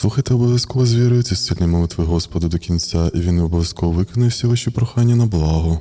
Слухайте обов'язково з вірою ці сильні молитви Господа до кінця, і він обов'язково виконує всі ваші прохання на благо.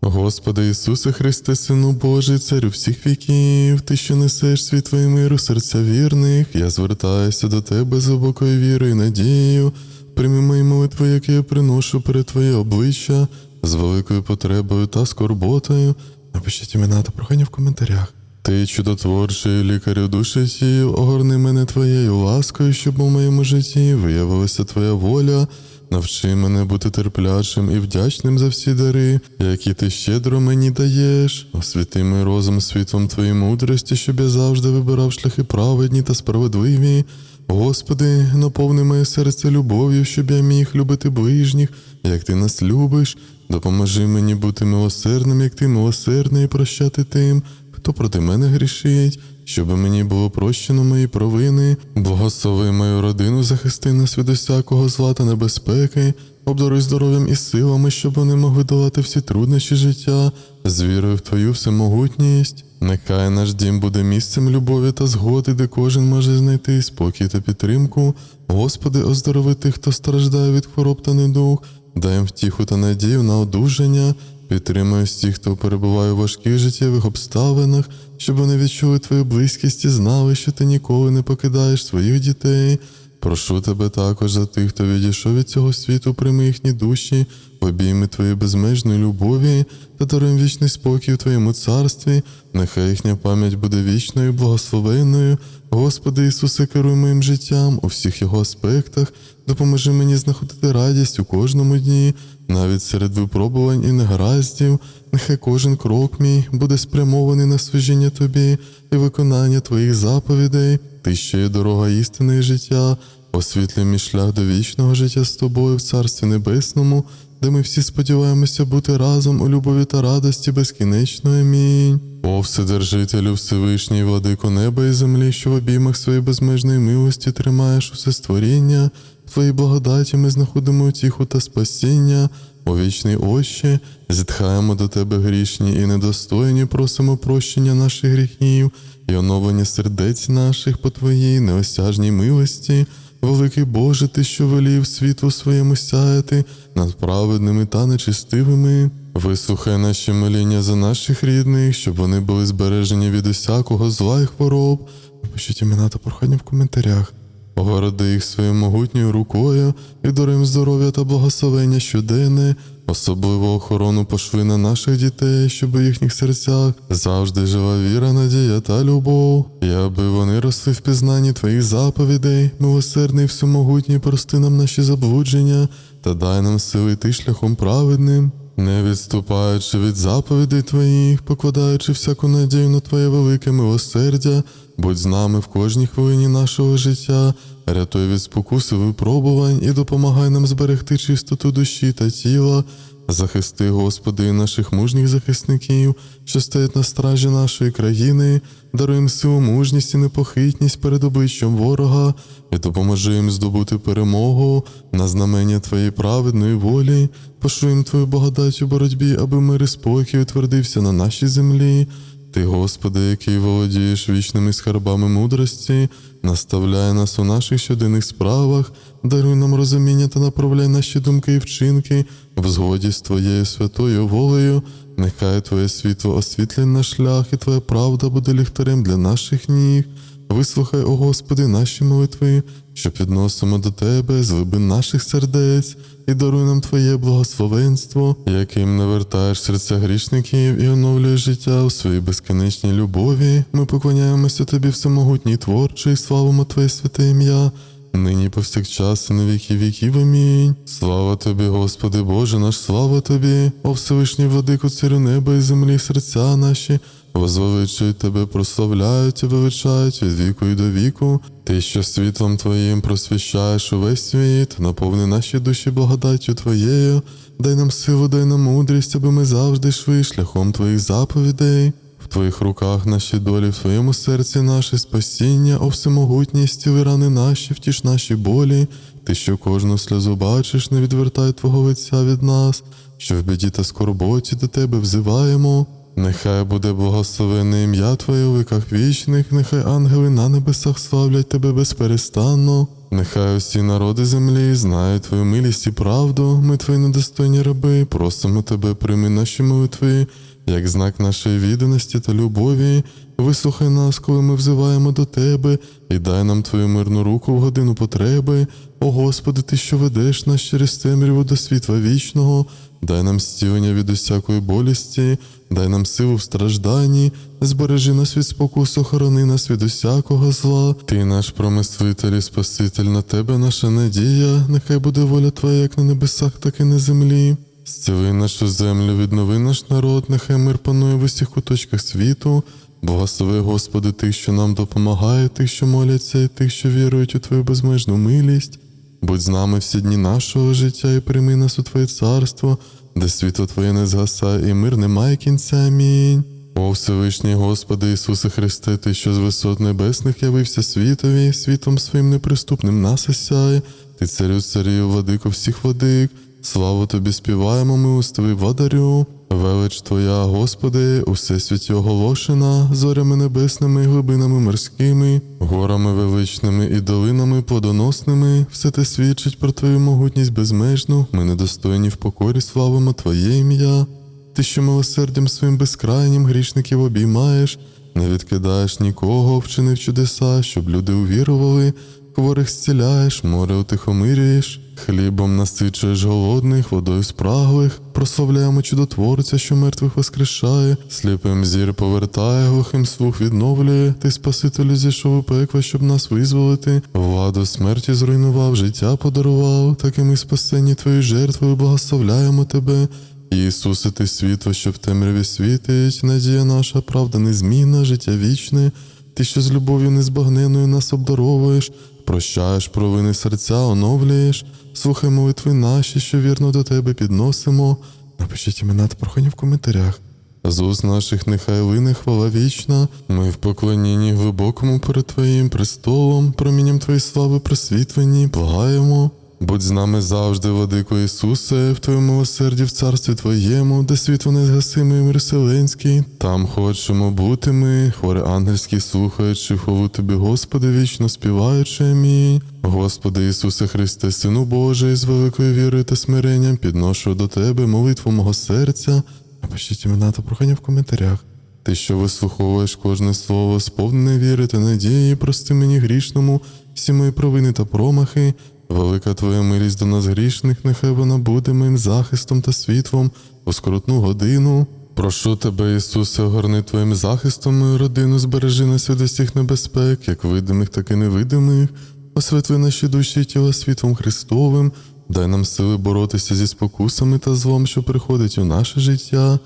Господи Ісусе Христе, Сину Божий, Царю всіх віків, Ти, що несеш світ миру, серця вірних, я звертаюся до Тебе з глибокою вірою і надією. Прийми мої молитви, які я приношу перед Твоє обличчя, з великою потребою та скорботою. Напишіть імена та прохання в коментарях. Ти чудотворчий лікарю душі тіл, огорни мене твоєю ласкою, щоб у моєму житті виявилася твоя воля. Навчи мене бути терплячим і вдячним за всі дари, які ти щедро мені даєш. Освіти мій розум світлом твоєї мудрості, щоб я завжди вибирав шляхи праведні та справедливі. Господи, наповни моє серце любов'ю, щоб я міг любити ближніх, як ти нас любиш. Допоможи мені бути милосердним, як ти милосердний, і прощати тим, хто проти мене грішить, щоб мені було прощено мої провини, благослови мою родину, захисти нас від усякого зла та небезпеки, обдаруй здоров'ям і силами, щоб вони могли долати всі труднощі життя, з вірою в Твою всемогутність. Нехай наш дім буде місцем любові та згоди, де кожен може знайти спокій та підтримку. Господи, оздорови тих, хто страждає від хвороб та недуг, дай їм втіху та надію на одужання. Підтримуй всіх, хто перебуває у важких життєвих обставинах, щоб вони відчули твою близькість і знали, що ти ніколи не покидаєш своїх дітей. Прошу тебе також за тих, хто відійшов від цього світу, прийми їхні душі, обійми твоєї безмежної любові та даруй вічний спокій у твоєму царстві. Нехай їхня пам'ять буде вічною, і благословенною. Господи Ісусе, керуй моїм життям у всіх його аспектах, допоможи мені знаходити радість у кожному дні, навіть серед випробувань і негараздів. Нехай кожен крок мій буде спрямований на служіння Тобі і виконання Твоїх заповідей. Ти ще є дорога істини і життя, освітлюй мій шлях до вічного життя з тобою в Царстві Небесному, де ми всі сподіваємося бути разом у любові та радості безкінечної. Амінь. О, Вседержителю, Всевишній, владико неба і землі, що в обіймах своєї безмежної милості тримаєш усе створіння, Твоїй благодаті ми знаходимо утіху та спасіння. О вічний Отче, зітхаємо до Тебе грішні і недостойні, просимо прощення наших гріхів і оновлення сердець наших по Твоїй неосяжній милості. Великий Боже, Ти, що велів світлу своєму сяяти над праведними та нечистивими. Вислухай наші моління за наших рідних, щоб вони були збережені від усякого зла і хвороб. Пишіть імена та прохання в коментарях. Огороди їх своєю могутньою рукою і даруй їм здоров'я та благословення щоденне, особливу охорону пошли на наших дітей, щоб у їхніх серцях завжди жила віра, надія та любов, і аби вони росли в пізнанні твоїх заповідей, милосердний всемогутній, прости нам наші заблудження та дай нам сили йти шляхом праведним. Не відступаючи від заповідей Твоїх, покладаючи всяку надію на Твоє велике милосердя, будь з нами в кожній хвилині нашого життя, рятуй від спокуси випробувань і допомагай нам зберегти чистоту душі та тіла. Захисти, Господи, наших мужніх захисників, що стоять на стражі нашої країни, даруй їм силу, мужність і непохитність перед обличчям ворога, і допоможи їм здобути перемогу на знамення Твоєї праведної волі, пошуємо Твою благодать у боротьбі, аби мир і спокій утвердився на нашій землі. Ти, Господи, який володієш вічними скарбами мудрості, наставляй нас у наших щоденних справах, даруй нам розуміння та направляй наші думки і вчинки в згоді з Твоєю святою волею. Нехай Твоє світло освітлює наш шлях, і Твоя правда буде ліхтарем для наших ніг. Вислухай, о Господи, наші молитви, що підносимо до Тебе з глибин наших сердець, і даруй нам Твоє благословенство, яким навертаєш серця грішників і оновлюєш життя у своїй безкінечній любові. Ми поклоняємося Тобі, всемогутній творчий, славимо Твоє святе ім'я. Нині повсякчас і на віки віків. Амінь. Слава тобі, Господи Боже наш, слава тобі, о Всевишній владику, царю неба і землі, серця наші, возвеличують тебе, прославляють і величають від віку і до віку. Ти, що світлом Твоїм просвіщаєш увесь світ, наповни наші душі благодаттю Твоєю, дай нам силу, дай нам мудрість, аби ми завжди йшли шляхом Твоїх заповідей. В Твоїх руках наші долі, в Твоєму серці наше спасіння, о всемогутність, стіли рани наші, втіш наші болі. Ти, що кожну сльозу бачиш, не відвертай Твого лиця від нас, що в біді та скорботі до Тебе взиваємо. Нехай буде благословене ім'я Твоє у віках вічних, нехай ангели на небесах славлять Тебе безперестанно. Нехай усі народи землі знають твою милість і правду. Ми твої недостойні раби, просимо тебе, прийми наші молитви, як знак нашої відданості та любові. Вислухай нас, коли ми взиваємо до тебе, і дай нам твою мирну руку в годину потреби. О Господи, Ти, що ведеш нас через темряву до світла вічного, дай нам зцілення від усякої болісті, дай нам силу в стражданні, збережи нас від спокусу, охорони нас від усякого зла. Ти наш промислитель і Спаситель, на тебе наша надія, нехай буде воля Твоя, як на небесах, так і на землі. Зціли нашу землю, віднови наш народ, нехай мир панує в усіх куточках світу. Благослови, Господи, тих, що нам допомагає, тих, що моляться, і тих, що вірують у Твою безмежну милість. Будь з нами всі дні нашого життя і прийми нас у Твоє царство, де світло Твоє не згасає, і мир не має кінця. Амінь. О Всевишній Господи Ісусе Христе, Ти, що з висот небесних явився світові, світом своїм неприступним нас осяє, Ти царю царів, владико всіх владик, славу Тобі співаємо, ми устові владарю. Велич Твоя, Господи, у всесвіті оголошена, зорями небесними, глибинами морськими, горами величними і долинами плодоносними, все те свідчить про Твою могутність безмежну, ми недостойні в покорі славимо Твоє ім'я. Ти, що милосердям своїм безкрайнім грішників обіймаєш, не відкидаєш нікого, вчинив чудеса, щоб люди увірували, хворих зціляєш, море утихомирюєш, хлібом насичуєш голодних, водою спраглих, прославляємо чудотворця, що мертвих воскрешає, сліпим зір повертає, глухим слух відновлює, ти Спасителю зійшов у пекло, щоб нас визволити, владу смерті зруйнував, життя подарував, так і ми спасені твоєю жертвою благословляємо тебе. Ісусе, ти світло, що в темряві світить, надія наша, правда незмінна, життя вічне, ти, що з любов'ю незбагненною нас обдаровуєш, прощаєш провини серця, оновлюєш, слухай молитви наші, що вірно до тебе підносимо. Напишіть імена та прохання в коментарях. З уст наших нехай лине хвала вічна, ми в поклонінні глибокому перед Твоїм престолом, промінням Твоєї слави просвітлені, благаємо. Будь з нами завжди, Владико Ісусе, в Твоєму милосерді в царстві Твоєму, де світло незгасимий і мир вселенський. Там хочемо бути ми, хвори ангельські слухаючи, хвалу Тобі, Господи, вічно співаючи. Амінь. Господи Ісусе Христе, Сину Божий, з великою вірою та смиренням підношу до Тебе молитву мого серця. Напишіть імена та прохання в коментарях. Ти, що вислуховуєш кожне слово, сповнене віри та надії, прости мені грішному, всі мої провини та промахи. Велика Твоя милість до нас грішних, нехай вона буде моїм захистом та світлом у скоротну годину. Прошу тебе, Ісусе, огорни Твоїм захистом мою родину, збережи нас від усіх небезпек, як видимих, так і невидимих. Освітли наші душі і тіла світлом Христовим, дай нам сили боротися зі спокусами та злом, що приходить у наше життя.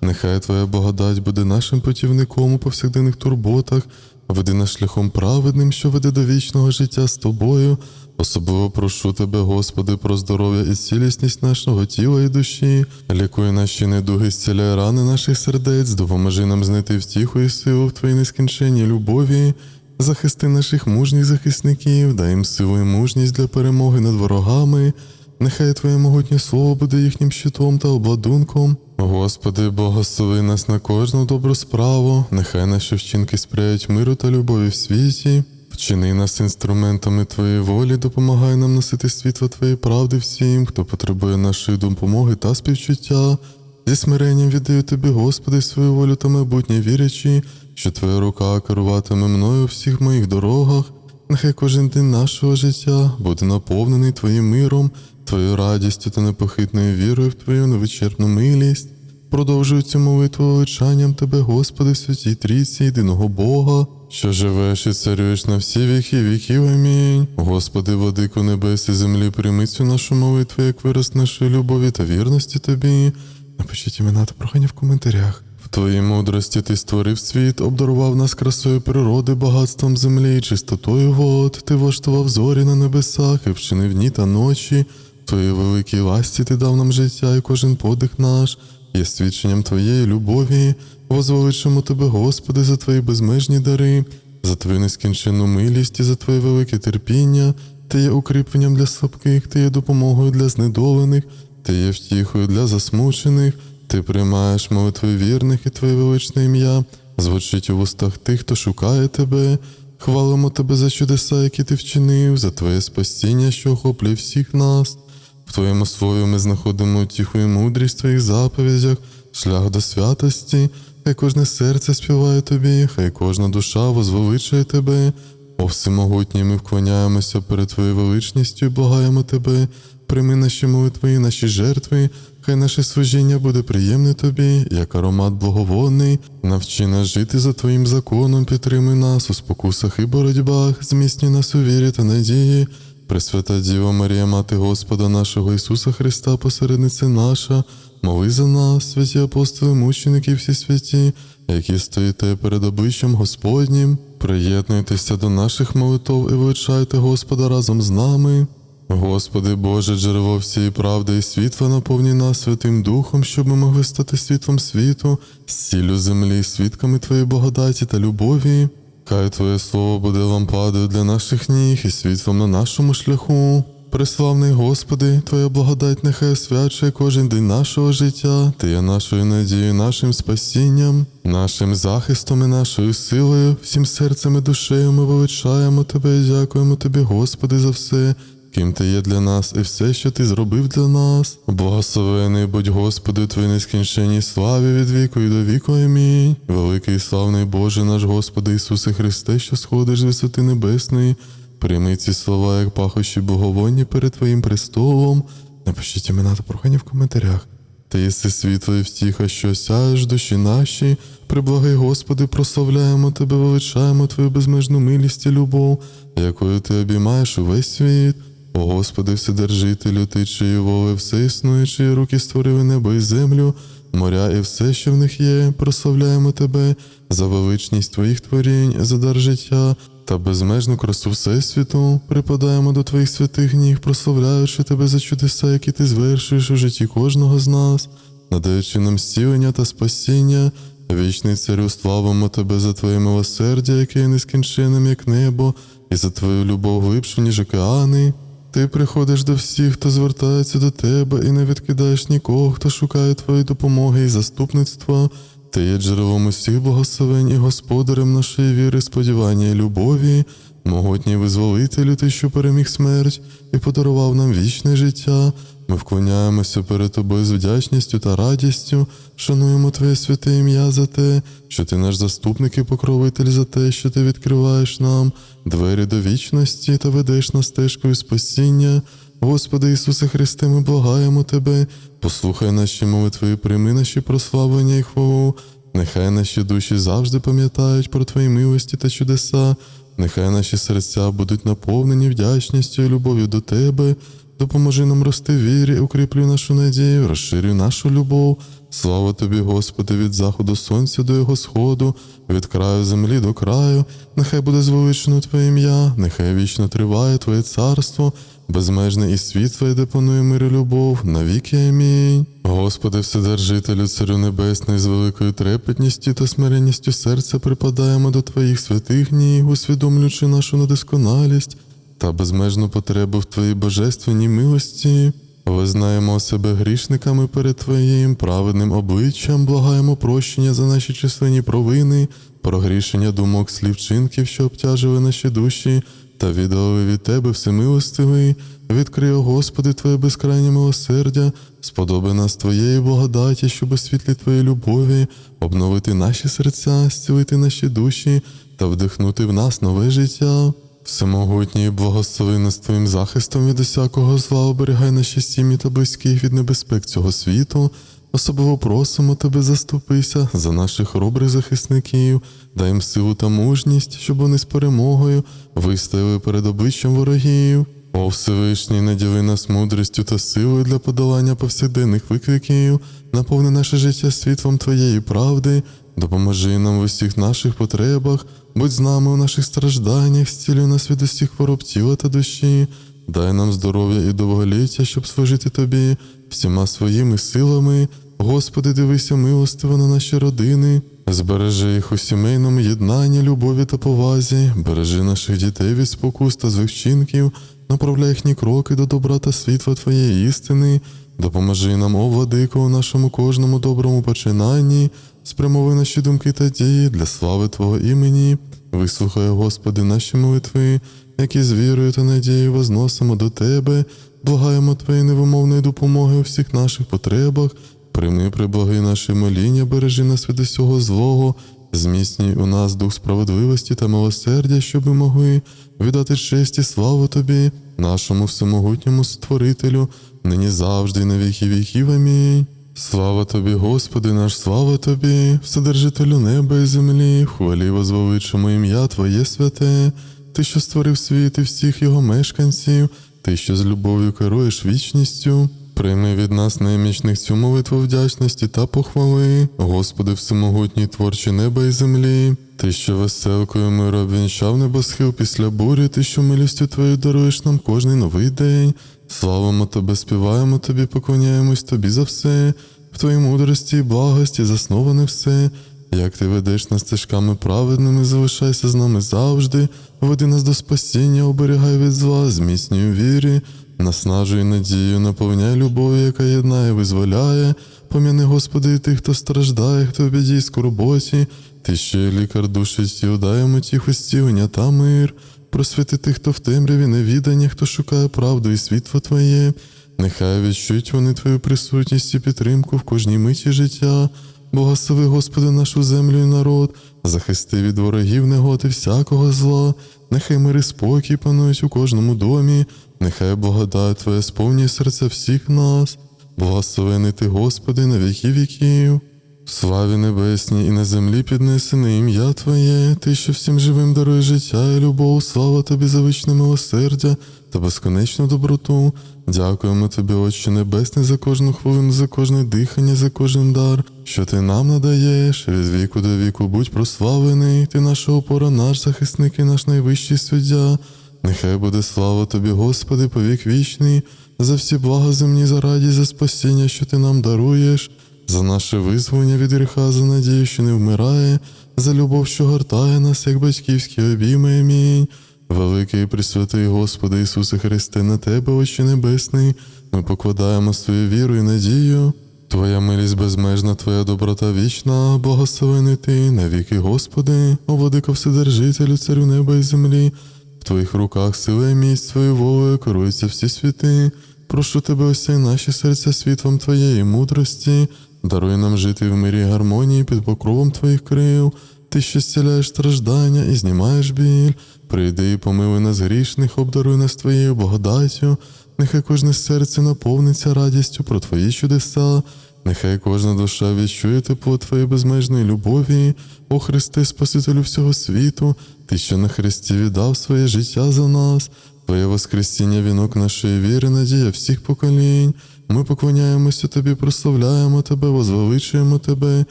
Нехай Твоя благодать буде нашим путівником у повсякденних турботах, веди нас шляхом праведним, що веде до вічного життя з тобою. Особливо прошу тебе, Господи, про здоров'я і цілісність нашого тіла і душі, лікуй наші недуги, зціляй рани наших сердець, допоможи нам знайти втіху і силу в Твоїй нескінченній любові. Захисти наших мужніх захисників, дай їм силу і мужність для перемоги над ворогами. Нехай Твоє могутнє слово буде їхнім щитом та обладунком. Господи, благослови нас на кожну добру справу, нехай наші вчинки сприяють миру та любові в світі. Вчини нас інструментами Твоєї волі, допомагай нам носити світло Твоєї правди всім, хто потребує нашої допомоги та співчуття. Зі смиренням віддаю Тобі, Господи, свою волю та майбутнє вірячи, що Твоя рука керуватиме мною у всіх моїх дорогах. Нехай кожен день нашого життя буде наповнений Твоїм миром, Твоєю радістю та непохитною вірою в Твою невичерпну милість. Продовжую цю молитву величанням Тебе, Господи, святій трійці, єдиного Бога, що живеш і царюєш на всі віки віків. Амінь. Господи, владико небес і землі, прийми цю нашу молитву, як вираз нашої любові та вірності Тобі. Напишіть імена та прохання в коментарях. В Твоїй мудрості ти створив світ, обдарував нас красою природи, багатством землі чистотою вод. Ти влаштував зорі на небесах і вчинив дні та ночі. В Твоїй великій ласті ти дав нам життя, і кожен подих наш є свідченням Твоєї любові. Возвеличимо Тебе, Господи, за Твої безмежні дари, за Твою нескінченну милість і за Твоє велике терпіння. Ти є укріпленням для слабких, Ти є допомогою для знедолених, Ти є втіхою для засмучених, Ти приймаєш молитви вірних і Твоє величне ім'я, звучить у вустах тих, хто шукає Тебе. Хвалимо тебе за чудеса, які ти вчинив, за твоє спасіння, що охоплює всіх нас. В твоєму слові ми знаходимо утіху і мудрість в твоїх заповідях, шлях до святості. Хай кожне серце співає тобі, хай кожна душа возвеличує тебе. О всемогутній, ми вклоняємося перед Твоєю величністю і благаємо Тебе, прийми наші молитви і наші жертви, хай наше служіння буде приємне Тобі, як аромат благовонний, навчи нас жити за Твоїм законом, підтримуй нас у спокусах і боротьбах, зміцнюй нас у вірі та надії. Пресвята Діва Марія, Мати Господа нашого Ісуса Христа, посередниця наша, моли за нас, святі апостоли, мученики всі святі, які стоїте перед обличчям Господнім. Приєднуйтеся до наших молитов і величайте Господа разом з нами. Господи Боже, джерело всієї правди і світла, наповні нас Святим Духом, щоб ми могли стати світлом світу, сіллю землі, свідками Твоєї благодаті та любові. Хай Твоє Слово буде лампадою для наших ніг і світлом на нашому шляху. Преславний Господи, Твоя благодать нехай освячує кожен день нашого життя, Ти є нашою надією, нашим спасінням, нашим захистом і нашою силою, всім серцем і душею ми величаємо Тебе і дякуємо Тобі, Господи, за все, ким Ти є для нас і все, що Ти зробив для нас. Благословений будь Господи, Твої нескінченній славі від віку і до віку. Амінь. Великий славний Боже наш Господи Ісусе Христе, що сходиш з висоти небесної. Прийми ці слова, як пахощі боговонні перед Твоїм престолом. Напишіть імена та прохання в коментарях. Ти єси світло і втіха, що осяєш душі наші. Приблагай, Господи, прославляємо Тебе, величаємо Твою безмежну милість і любов, якою Ти обіймаєш увесь світ. О Господи, Вседержителю, Ти чиї воли все існуючі, руки створили небо і землю, моря і все, що в них є, прославляємо Тебе за величність Твоїх творінь, за дар життя та безмежну красу Всесвіту. Припадаємо до Твоїх святих ніг, прославляючи Тебе за чудеса, які Ти звершуєш у житті кожного з нас, надаючи нам зцілення та спасіння. Вічний царю, славимо Тебе за Твоє милосердя, яке є нескінченним, як небо, і за Твою любов глибшу, ніж океани. Ти приходиш до всіх, хто звертається до тебе, і не відкидаєш нікого, хто шукає твоєї допомоги і заступництва. Ти є джерелом усіх благословень і господарем нашої віри, сподівання і любові, могутній визволителю, ти, що переміг смерть і подарував нам вічне життя. Ми вклоняємося перед тобою з вдячністю та радістю, шануємо Твоє святе ім'я за те, що ти наш заступник і покровитель за те, що ти відкриваєш нам двері до вічності та ведеш нас стежкою спасіння. Господи Ісусе Христе, ми благаємо Тебе, послухай наші молитви, і прийми наші прославлення і хвалу. Нехай наші душі завжди пам'ятають про Твої милості та чудеса, нехай наші серця будуть наповнені вдячністю і любов'ю до Тебе. Допоможи нам рости вірі, укріплюй нашу надію, розширюй нашу любов. Слава тобі, Господи, від заходу сонця до його сходу, від краю землі до краю. Нехай буде звеличено Твоє ім'я, нехай вічно триває Твоє царство, безмежне і світло, де панує мир і любов, навіки амінь. Господи, Вседержителю, Царю Небесний, з великою трепетністю та смиренністю серця припадаємо до Твоїх святих ніг, усвідомлюючи нашу недосконалість та безмежну потребу в Твоїй божественній милості. Визнаємо себе грішниками перед Твоїм праведним обличчям, благаємо прощення за наші численні провини, прогрішення думок, слів, чинків, що обтяжили наші душі, та віддали від Тебе всемилостивий. Відкрий, Господи, Твоє безкрайнє милосердя, сподоби нас Твоєї благодаті, щоб у світлі Твоєї любові обновити наші серця, зцілити наші душі та вдихнути в нас нове життя. Всемогутній, благослови нас Твоїм захистом від усякого зла, оберігай наші сім'ї та близьких від небезпек цього світу. Особливо просимо Тебе заступися за наших хоробрих захисників, дай їм силу та мужність, щоб вони з перемогою вистояли перед обличчям ворогів. О Всевишній, наділи нас мудрістю та силою для подолання повсякденних викликів, наповни наше життя світлом Твоєї правди, допоможи нам в усіх наших потребах, будь з нами у наших стражданнях, зцілюй нас від усіх хвороб тіла та душі, дай нам здоров'я і довголіття, щоб служити Тобі всіма своїми силами. Господи, дивися милостиво на наші родини, збережи їх у сімейному єднанні, любові та повазі, бережи наших дітей від спокус та злих вчинків, направляй їхні кроки до добра та світла Твоєї істини, допоможи нам, о владико, у нашому кожному доброму починанні, спрямовуй наші думки та дії для слави Твого імені. Вислухай, Господи, наші молитви, які з вірою та надією возносимо до Тебе, благаємо Твоєї невимовної допомоги у всіх наших потребах. Прийми приблаги наші моління, бережи нас від усього злого, зміцнюй у нас дух справедливості та милосердя, щоб ми могли віддати честь і славу Тобі, нашому всемогутньому Створителю, нині завжди, і на віки віків. Амінь. Слава тобі, Господи, наш слава тобі, Вседержителю неба і землі, хвалі возвеличимо ім'я Твоє святе, Ти, що створив світ і всіх його мешканців, Ти, що з любов'ю керуєш вічністю. Прийми від нас немічних цю молитву вдячності та похвали, Господи, всемогутній творчі неба і землі, Ти, що веселкою миру обвінчав небосхил після бурі, Ти, що милістю Твоєю даруєш нам кожний новий день. Славимо Тебе, співаємо Тобі, поклоняємось Тобі за все, в Твоїй мудрості і благості засноване все. Як ти ведеш нас стежками праведними, залишайся з нами завжди, веди нас до спасіння, оберігай від зла, зміцнюй вірі, наснажуй надію, наповняй любов'ю, яка єднає, визволяє. Пом'яни, Господи, і тих, хто страждає, хто в біді скорботі, ти ще лікар душі тіл, дай йому тихо зцілення та мир. Просвіти тих, хто в темряві невідання, хто шукає правду і світло Твоє. Нехай відчують вони Твою присутність і підтримку в кожній миті життя. Благослови, Господи, нашу землю і народ, захисти від ворогів негод і всякого зла, нехай мир і спокій панують у кожному домі, нехай благодать Твоя сповнює серця всіх нас. Благословений Ти, Господи, на віки віків. Славі небесній і на землі піднесене ім'я Твоє, Ти, що всім живим дарує життя і любов, слава Тобі за вічне милосердя та безконечну доброту. Дякуємо Тобі, Отче Небесний, за кожну хвилину, за кожне дихання, за кожен дар, що Ти нам надаєш. Від віку до віку будь прославлений, Ти наша опора, наш захисник і наш найвищий суддя. Нехай буде слава Тобі, Господи, повік вічний, за всі блага земні, за радість, за спасіння, що Ти нам даруєш, за наше визволення від гріха, за надію, що не вмирає, за любов, що гортає нас, як батьківські обійми. Амінь. Великий пресвятий Господи Ісусе Христе, на Тебе, Отче Небесний, ми покладаємо свою віру і надію. Твоя милість безмежна, Твоя доброта вічна, благословений Ти, навіки, Господи, о владико Вседержителю, царю неба і землі. В Твоїх руках сила і міць Твоєю волею керуються всі світи. Прошу Тебе, осяй наші серця світлом Твоєї мудрості, даруй нам жити в мирі і гармонії під покровом Твоїх крил. Ти, що зціляєш страждання і знімаєш біль, прийди і помилуй нас грішних, обдаруй нас Твоєю благодаттю, нехай кожне серце наповниться радістю про Твої чудеса, нехай кожна душа відчує тепло Твоєї безмежної любові, о Христе, Спасителю всього світу, Ти, що на Христі віддав своє життя за нас, Твоє Воскресіння вінок нашої віри, надія всіх поколінь. Ми поклоняємося Тобі, прославляємо Тебе, возвеличуємо Тебе.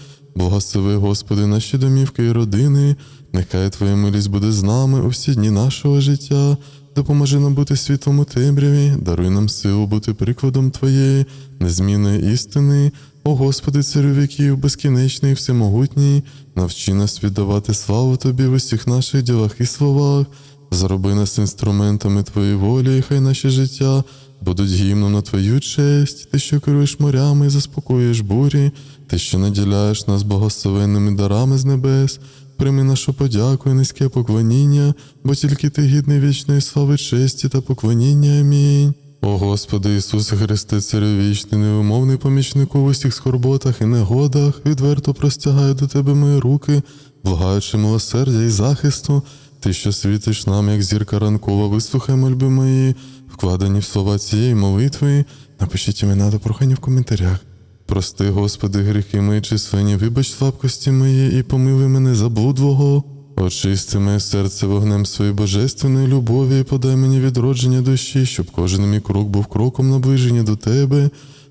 Благослови, Господи, наші домівки і родини, нехай Твоя милість буде з нами у всі дні нашого життя. Допоможи нам бути світлом у темряві, даруй нам силу бути прикладом Твоєї, незмінної істини. О Господи, царю віків, безкінечний, всемогутній, навчи нас віддавати славу Тобі в усіх наших ділах і словах. Зроби нас інструментами Твоєї волі, і хай наші життя будуть гімном на Твою честь, Ти, що керуєш морями і заспокоюєш бурі, Ти, що наділяєш нас благословенними дарами з небес, прийми нашу подяку і низьке поклоніння, бо тільки Ти гідний вічної слави, честі та поклоніння. Амінь. О Господи Ісусе Христе, Царю вічний, невимовний помічнику в усіх скорботах і негодах, відверто простягаю до Тебе мої руки, благаючи милосердя і захисту, Ти, що світиш нам, як зірка ранкова, вислухай мольби мої, вкладені в слова цієї молитви. Напишіть імена та прохання в коментарях. Прости, Господи, гріхи мої численні, вибач слабкості мої і помилуй мене за блудвого. Очисти моє серце вогнем своєї божественної любові і подай мені відродження душі, щоб кожен мій крок був кроком наближення до Тебе.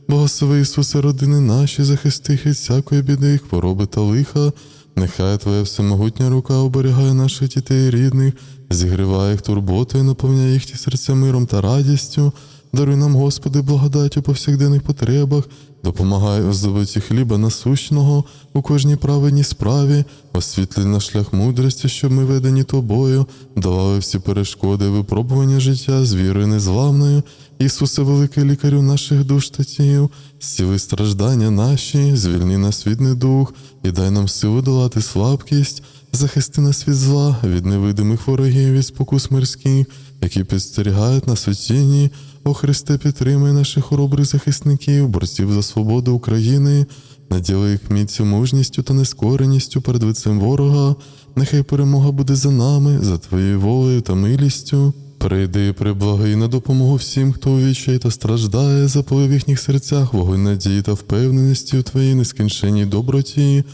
Благослови Ісусе, родини наші, захисти від всякої біди, хвороби та лиха. Нехай Твоя всемогутня рука оберігає наших дітей і рідних, зігріває їх турботою, наповняє їхні серця миром та радістю. Даруй нам, Господи, благодать у повсякденних потребах, допомагай у хліба насущного у кожній праведній справі, освітлі на шлях мудрості, щоб ми ведені тобою, давали всі перешкоди, випробування життя з вірою незламною. Ісусе, великий лікарю наших душ та тіл, зціли страждання наші, звільни нас від недух і дай нам силу долати слабкість, захисти нас від зла, від невидимих ворогів, від спокус мирських, які підстерігають нас у тіні. О Христе, підтримай наших хоробрих захисників, борців за свободу України, наділи їх міцю, мужністю та нескореністю перед лицем ворога. Нехай перемога буде за нами, за Твоєю волею та милістю. Прийди і на допомогу всім, хто у відчаї та страждає, запали в їхніх серцях вогонь надії та впевненості у Твоїй нескінченній доброті.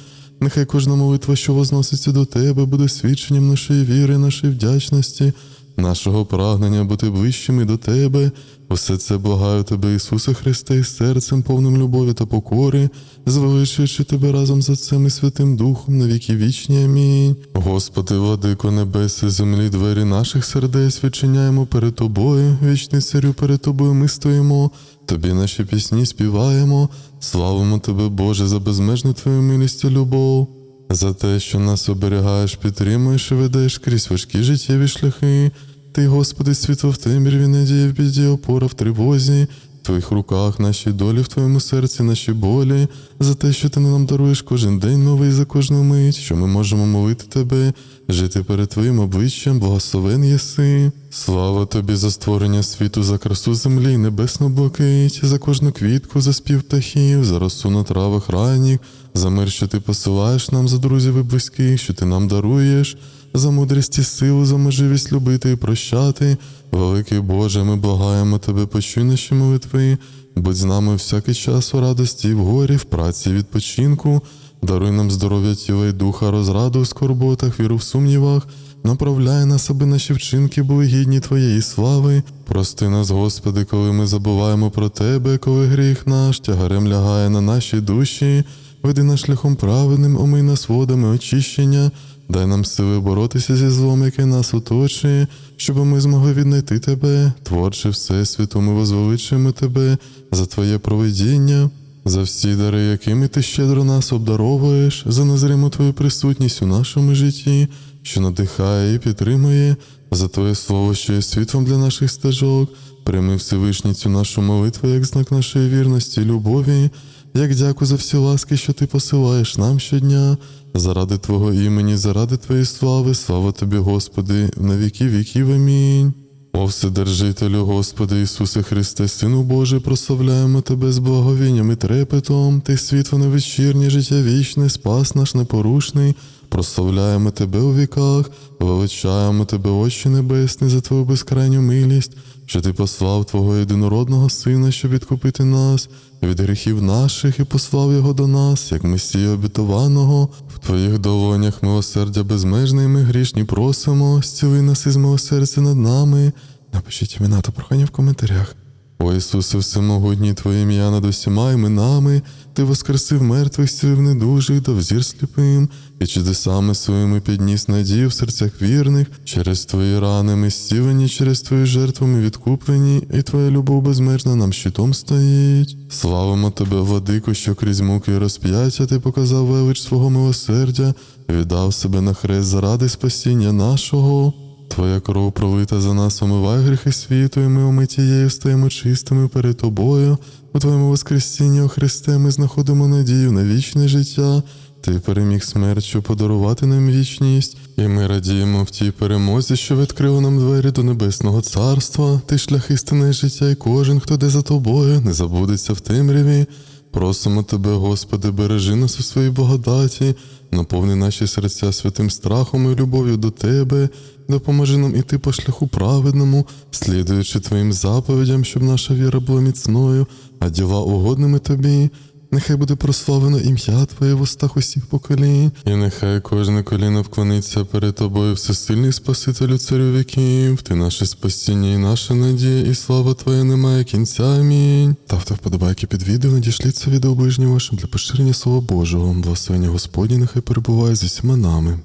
Нехай кожна молитва, що возноситься до Тебе, буде свідченням нашої віри, нашої вдячності, нашого прагнення бути ближчими до Тебе. Усе це благаю Тебе, Ісусе Христе, із серцем повним любові та покори, звеличуючи Тебе разом з Отцем і Святим Духом на віки вічні. Амінь. Господи, владико небеси, землі, двері наших сердець відчиняємо перед Тобою, вічний царю перед Тобою ми стоїмо, Тобі наші пісні співаємо, славимо Тебе, Боже, за безмежну Твою милість і любов. За те, що нас оберігаєш, підтримуєш і ведеш крізь важкі життєві шляхи. Ти, Господи, світло в темряві, надія в біді, опора в тривозі. В Твоїх руках наші долі, в Твоєму серці наші болі, за те, що ти нам даруєш кожен день новий за кожну мить, що ми можемо молити Тебе, жити перед Твоїм обличчям, благословен єси. Слава Тобі за створення світу, за красу землі, небесну блакить, за кожну квітку, за спів птахів, за росу на травах ранніх, за мир, що ти посилаєш нам, за друзів і близьких, що ти нам даруєш, за мудрість і силу, за можливість любити і прощати. Великий Боже, ми благаємо Тебе, почуй наші молитви, будь з нами всякий час у радості, в горі, в праці, відпочинку. Даруй нам здоров'я тіла і духа, розраду в скорботах, віру в сумнівах, направляй нас, аби наші вчинки були гідні Твоєї слави. Прости нас, Господи, коли ми забуваємо про Тебе, коли гріх наш тягарем лягає на наші душі. Веди нас шляхом праведним, омий нас водами очищення, дай нам сили боротися зі злом, яке нас оточує, щоб ми змогли віднайти Тебе, творче Всесвіту, ми возвеличуємо Тебе за Твоє провидіння, за всі дари, якими Ти щедро нас обдаровуєш, за незриму Твою присутність у нашому житті, що надихає і підтримує, за Твоє Слово, що є світлом для наших стежок. Прийми Всевишній цю нашу молитву як знак нашої вірності любові, як дяку за всі ласки, що ти посилаєш нам щодня, заради Твого імені, заради Твоєї слави, слава Тобі, Господи, на віки віків. Амінь. О Вседержителю, Господи Ісусе Христе, Сину Божий, прославляємо Тебе з благовінням і трепетом, Ти світло невечірнє, життя вічне, спас наш непорушний, прославляємо Тебе у віках, величаємо Тебе, Отче Небесний, за Твою безкрайню милість, що Ти послав Твого єдинородного Сина, щоб відкупити нас від гріхів наших і послав Його до нас, як Месія обітованого. В Твоїх долонях милосердя безмежне, і ми грішні просимо, зціли нас із милосердя над нами. Напишіть імена та прохання в коментарях. О Ісусе, всемогутній Твоє ім'я над усіма іменами, Ти воскресив мертвих, зцілив недужих, дав зір сліпим, і чудесами своїми підніс надію в серцях вірних, через Твої рани ми зцілені, через Твої жертви ми відкуплені, і Твоя любов безмежна нам щитом стоїть. Славимо Тебе, владико, що крізь муки і розп'яття Ти показав велич свого милосердя, віддав себе на хрест заради спасіння нашого. Твоя кров пролита за нас, омивай гріхи світу, і ми омитією стаємо чистими перед Тобою. У Твоєму Воскресінні, о Христе, ми знаходимо надію на вічне життя. Ти переміг смерть, щоб подарувати нам вічність, і ми радіємо в тій перемозі, що відкрила нам двері до небесного царства. Ти шлях істини життя, і кожен, хто де за тобою, не забудеться в темряві. Просимо Тебе, Господи, бережи нас у своїй благодаті, наповни наші серця святим страхом і любов'ю до Тебе, допоможи нам іти по шляху праведному, слідуючи Твоїм заповідям, щоб наша віра була міцною, а діла угодними Тобі. Нехай буде прославлено ім'я Твоє в устах усіх поколінь, і нехай кожне коліно вклониться перед Тобою, всесильний Спасителю царю віків, Ти наше спасіння і наша надія, і слава Твоя немає кінця. Амінь. Ставте вподобайки під відео, надішліть це відео ближнім вашим для поширення Слова Божого. Благословення Господні нехай перебуває з усіма нами.